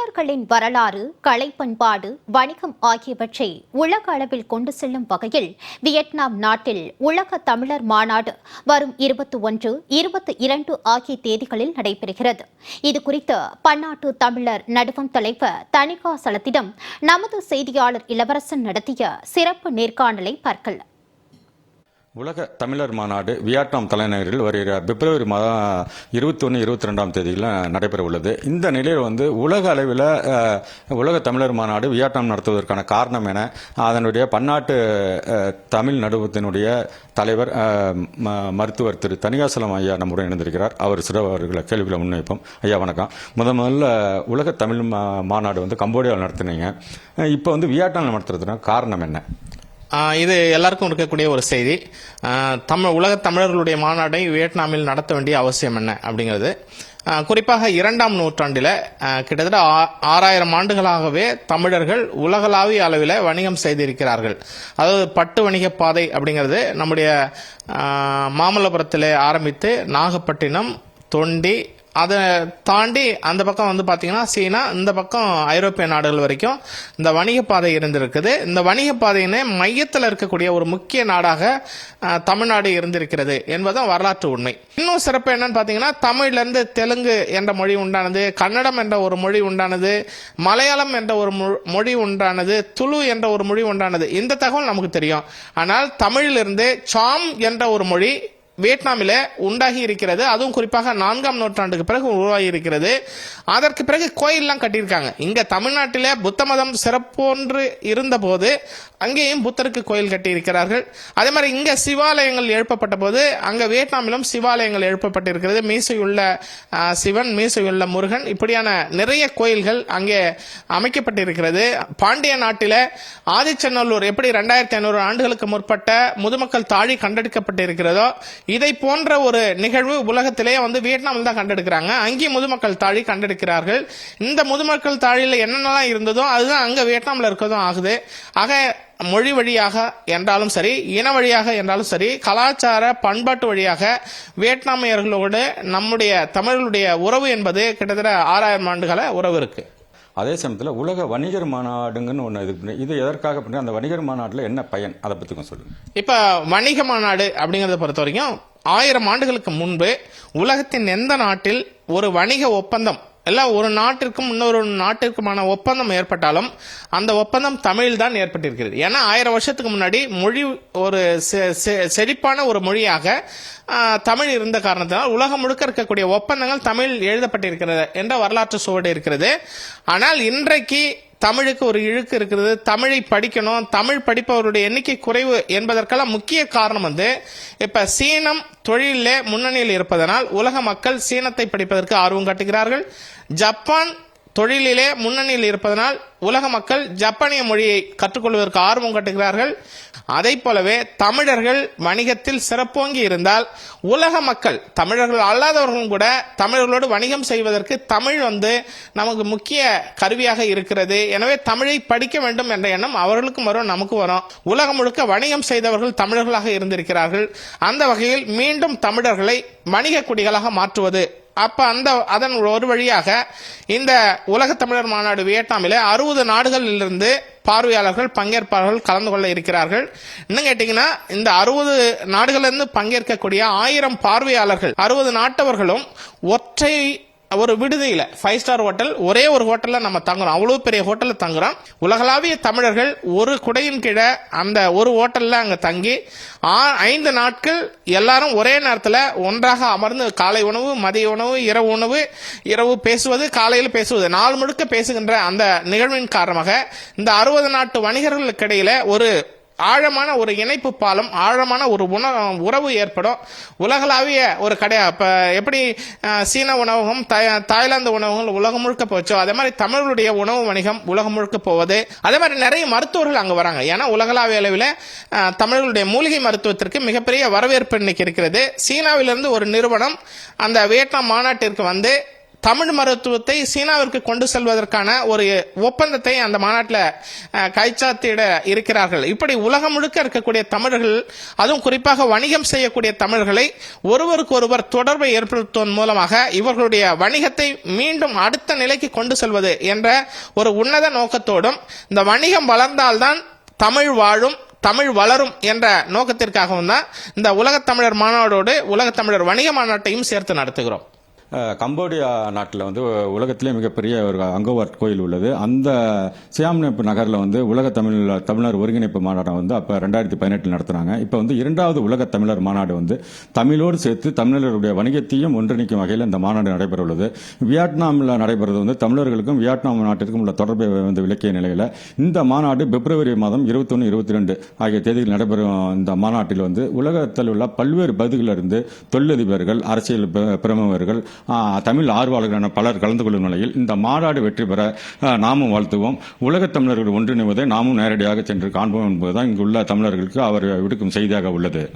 தமிழர்களின் வரலாறு கலை பண்பாடு வணிகம் ஆகியவற்றை உலக அளவில் கொண்டு செல்லும் வகையில் வியட்நாம் நாட்டில் உலக தமிழர் மாநாடு வரும் இருபத்தி ஒன்று இருபத்தி இரண்டு ஆகிய தேதிகளில் நடைபெறுகிறது. இதுகுறித்து பன்னாட்டு தமிழர் நடுவம் தலைவர் தணிகாசலத்திடம் நமது செய்தியாளர் இளவரசன் நடத்திய சிறப்பு நேர்காணலை பார்க்கலாம். உலக தமிழர் மாநாடு வியட்நாம் தலைநகரில் வருகிற பிப்ரவரி மாதம் இருபத்தி ஒன்று இருபத்தி ரெண்டாம் தேதியில் நடைபெற உள்ளது. இந்த நிலையில் வந்து உலக அளவில் உலக தமிழர் மாநாடு வியட்நாம் நடத்துவதற்கான காரணம் என அதனுடைய பன்னாட்டு தமிழ் நடுவத்தினுடைய தலைவர் ம- மருத்துவர் திரு தனிகாசலம் ஐயா நம்முடன் இணைந்திருக்கிறார். அவர் சில அவர்களை கேள்விகளை முன்வைப்போம். ஐயா வணக்கம். முத முதல்ல உலக தமிழ் மா- மாநாடு வந்து கம்போடியாவில் நடத்தினீங்க. இப்போ வந்து வியட்நாம் நடத்துறதுனா காரணம் என்ன? இது எல்லாருக்கும் இருக்கக்கூடிய ஒரு செய்தி. தமிழ் உலக தமிழர்களுடைய மாநாட்டை வியட்நாமில் நடத்த வேண்டிய அவசியம் என்ன அப்படிங்கிறது. குறிப்பாக இரண்டாம் நூற்றாண்டில் கிட்டத்தட்ட ஆ- ஆறாயிரம் ஆண்டுகளாகவே தமிழர்கள் உலகளாவிய அளவில் வணிகம் செய்திருக்கிறார்கள். அதாவது பட்டு வணிக பாதை அப்படிங்கிறது நம்முடைய மாமல்லபுரத்தில் ஆரம்பித்து நாகப்பட்டினம் தொண்டி அதை தாண்டி அந்த பக்கம் வந்து பார்த்தீங்கன்னா சீனா இந்த பக்கம் ஐரோப்பிய நாடுகள் வரைக்கும் இந்த வணிக பாதை இருந்திருக்குது. இந்த வணிக பாதையினே மையத்தில் இருக்கக்கூடிய ஒரு முக்கிய நாடாக தமிழ்நாடு இருந்திருக்கிறது என்பதும் வரலாற்று உண்மை. இன்னும் சிறப்பு என்னன்னு பார்த்தீங்கன்னா தமிழ்லேருந்து தெலுங்கு என்ற மொழி உண்டானது கன்னடம் என்ற ஒரு மொழி உண்டானது மலையாளம் என்ற ஒரு மொழி உண்டானது துளு என்ற ஒரு மொழி உண்டானது. இந்த தகவல் நமக்கு தெரியும். ஆனால் தமிழிலிருந்து சாம் என்ற ஒரு மொழி வியட்நாமில் உண்டாகி இருக்கிறது. அதுவும் குறிப்பாக நான்காம் நூற்றாண்டுக்கு பிறகு உருவாகி இருக்கிறது. அதற்கு பிறகு கோயிலெலாம் கட்டியிருக்காங்க. இங்கே தமிழ்நாட்டில் புத்த மதம் சிறப்போன்று இருந்தபோது அங்கேயும் புத்தருக்கு கோயில் கட்டியிருக்கிறார்கள். அதே மாதிரி இங்கே சிவாலயங்கள் எழுப்பப்பட்ட போது அங்கே வியட்நாமிலும் சிவாலயங்கள் எழுப்பப்பட்டிருக்கிறது. மீசையுள்ள சிவன் மீசையுள்ள முருகன் இப்படியான நிறைய கோயில்கள் அங்கே அமைக்கப்பட்டிருக்கிறது. பாண்டிய நாட்டில் ஆதிச்சநல்லூர் எப்படி ரெண்டாயிரத்தி ஐநூறு ஆண்டுகளுக்கு முற்பட்ட முதுமக்கள் தாழி கண்டெடுக்கப்பட்டிருக்கிறதோ இதை போன்ற ஒரு நிகழ்வு உலகத்திலேயே வந்து வியட்நாமில் தான் கண்டெடுக்கிறாங்க. அங்கேயும் முதுமக்கள் தாழி கண்டெடுக்கிறார்கள். இந்த முதுமக்கள் தாழியில் என்னென்னலாம் இருந்ததோ அதுதான் அங்கே வியட்நாமில் இருக்கதும் ஆகுது. ஆக மொழி வழியாக என்றாலும் சரி இன வழியாக என்றாலும் சரி கலாச்சார பண்பாட்டு வழியாக வியட்நாமியர்களோடு நம்முடைய தமிழர்களுடைய உறவு என்பது கிட்டத்தட்ட ஆறாயிரம் ஆண்டுகள உறவு இருக்குது அதே சமயத்தில் உலக வணிகர் மாநாடுங்கன்னு ஒன்று இது பண்ணி- இது எதற்காக பண்ணி அந்த வணிகர் மாநாட்டில் என்ன பயன்? அதை பற்றி கொஞ்சம் சொல்லுங்க வணிக மாநாடு அப்படிங்கிறத பொறுத்த வரைக்கும் ஆயிரம் ஆண்டுகளுக்கு முன்பு உலகத்தின் எந்த நாட்டில் ஒரு வணிக ஒப்பந்தம் எல்லாம் ஒரு நாட்டிற்கும் இன்னொரு நாட்டிற்குமான ஒப்பந்தம் ஏற்பட்டாலும் அந்த ஒப்பந்தம் தமிழில் தான் ஏற்பட்டிருக்கிறது. ஏன்னா ஆயிரம் வருஷத்துக்கு முன்னாடி மொழி ஒரு செ- செ- செழிப்பான ஒரு மொழியாக தமிழ் இருந்த காரணத்தினால் உலகம் முழுக்க இருக்கக்கூடிய ஒப்பந்தங்கள் தமிழ் எழுதப்பட்டிருக்கிறது என்ற வரலாற்று சுவடு இருக்கிறது. ஆனால் இன்றைக்கு தமிழுக்கு ஒரு இழுக்கு இருக்கிறது. தமிழை படிக்கணும். தமிழ் படிப்பவருடைய எண்ணிக்கை குறைவு என்பதற்கெல்லாம் முக்கிய காரணம் வந்து இப்போ சீனம் தொழிலில் முன்னணியில் இருப்பதனால் உலக மக்கள் சீனத்தை படிப்பதற்கு ஆர்வம் காட்டுகிறார்கள். ஜப்பான் தொழிலிலே முன்னணியில் இருப்பதனால் உலக மக்கள் ஜப்பானிய மொழியை கற்றுக்கொள்வதற்கு ஆர்வம் கட்டுகிறார்கள். அதை போலவே தமிழர்கள் வணிகத்தில் சிறப்போங்கி இருந்தால் உலக மக்கள் தமிழர்கள் அல்லாதவர்களும் கூட தமிழர்களோடு வணிகம் செய்வதற்கு தமிழ் வந்து நமக்கு முக்கிய கருவியாக இருக்கிறது. எனவே தமிழை படிக்க வேண்டும் என்ற எண்ணம் அவர்களுக்கும் வரும் நமக்கு வரும். உலகம் முழுக்க வணிகம் செய்தவர்கள் தமிழர்களாக இருந்திருக்கிறார்கள். அந்த வகையில் மீண்டும் தமிழர்களை வணிக குடிகளாக மாற்றுவது அப்போ அந்த அதன் ஒரு வழியாக இந்த உலக தமிழர் மாநாடு வியட்நாமில் அறுபது நாடுகளிலிருந்து பார்வையாளர்கள் பங்கேற்பாளர்கள் கலந்து கொள்ள இருக்கிறார்கள். இன்னும் கேட்டிங்கன்னா இந்த அறுபது நாடுகளிலிருந்து பங்கேற்கக்கூடிய ஆயிரம் பார்வையாளர்கள் அறுபது நாட்டவர்களும் ஒற்றை ஒரு விடுதியில் ஃபைவ் ஸ்டார் ஹோட்டல் ஒரே ஒரு ஹோட்டலில் நம்ம தங்குறோம். அவ்வளோ பெரிய ஹோட்டலில் தங்குறோம். உலகளாவிய தமிழர்கள் ஒரு குடையின் கீழே அந்த ஒரு ஹோட்டலில் அங்கே தங்கி ஆ- ஐந்து நாட்கள் எல்லாரும் ஒரே நேரத்தில் ஒன்றாக அமர்ந்து காலை உணவு மதிய உணவு இரவு உணவு இரவு பேசுவது காலையில் பேசுவது நாள் முழுக்க பேசுகின்ற அந்த நிகழ்வின் காரணமாக இந்த அறுபது நாட்டு வணிகர்களுக்கிடையில் ஒரு ஆழமான ஒரு இணைப்பு பாலம் ஆழமான ஒரு உண உறவு ஏற்படும். உலகளாவிய ஒரு கடையா இப்போ எப்படி சீன உணவகம் தாய்- தாய்லாந்து உணவகங்கள் உலகம் முழுக்க போச்சோ அதே மாதிரி தமிழருடைய உணவு வணிகம் உலகம் முழுக்க போவது அதே மாதிரி நிறைய மருத்துவர்கள் அங்கே வராங்க. ஏன்னா உலகளாவிய அளவில் தமிழர்களுடைய மூலிகை மருத்துவத்திற்கு மிகப்பெரிய வரவேற்பு இன்னைக்கு இருக்கிறது. சீனாவிலிருந்து ஒரு நிறுவனம் அந்த வியட்நாம் மாநாட்டிற்கு வந்து தமிழ் மருத்துவத்தை சீனாவிற்கு கொண்டு செல்வதற்கான ஒரு ஒப்பந்தத்தை அந்த மாநாட்டில் கைச்சாத்திட இருக்கிறார்கள். இப்படி உலகம் முழுக்க இருக்கக்கூடிய தமிழர்கள் அதுவும் குறிப்பாக வணிகம் செய்யக்கூடிய தமிழர்களை ஒருவருக்கு ஒருவர் தொடர்பை ஏற்படுத்துவதன் மூலமாக இவர்களுடைய வணிகத்தை மீண்டும் அடுத்த நிலைக்கு கொண்டு செல்வது என்ற ஒரு உன்னத நோக்கத்தோடும் இந்த வணிகம் வளர்ந்தால்தான் தமிழ் வாழும் தமிழ் வளரும் என்ற நோக்கத்திற்காகவும் தான் இந்த உலகத் தமிழர் மாநாடோடு உலகத் தமிழர் வணிக மாநாட்டையும் சேர்த்து நடத்துகிறோம். கம்போடியா நாட்டில் வந்து உலகத்திலே மிகப்பெரிய ஒரு அங்கோவாட் கோயில் உள்ளது. அந்த சியாம்னப்பு நகரில் வந்து உலக தமிழ் தமிழர் ஒருங்கிணைப்பு மாநாட்டை வந்து அப்போ ரெண்டாயிரத்தி பதினெட்டில் நடத்துனாங்க. இப்போ வந்து இரண்டாவது உலக தமிழர் மாநாடு வந்து தமிழோடு சேர்த்து தமிழர்களுடைய வணிகத்தையும் ஒன்றிணைக்கும் வகையில் இந்த மாநாடு நடைபெற உள்ளது வியட்நாமில் நடைபெறுவது வந்து தமிழர்களுக்கும் வியட்நாம் நாட்டிற்கும் உள்ள தொடர்பை வந்து விளக்கிய நிலையில் இந்த மாநாடு பிப்ரவரி மாதம் இருபத்தொன்று இருபத்தி ரெண்டு ஆகிய தேதியில் நடைபெறும் இந்த மாநாட்டில் வந்து உலகத்தில் உள்ள பல்வேறு பகுதிகளிலிருந்து தொழிலதிபர்கள் அரசியல் பிரமுகர்கள் தமிழ் ஆர்வலர்களான பலர் கலந்து கொள்ளும் நிலையில் இந்த மாநாடு வெற்றி பெற நாமும் வாழ்த்துவோம். உலகத் தமிழர்கள் ஒன்றிணைவதை நாமும் நேரடியாக சென்று காண்போம் என்பதுதான் இங்குள்ள தமிழர்களுக்கு அவர் விடுக்கும் செய்தியாக உள்ளது.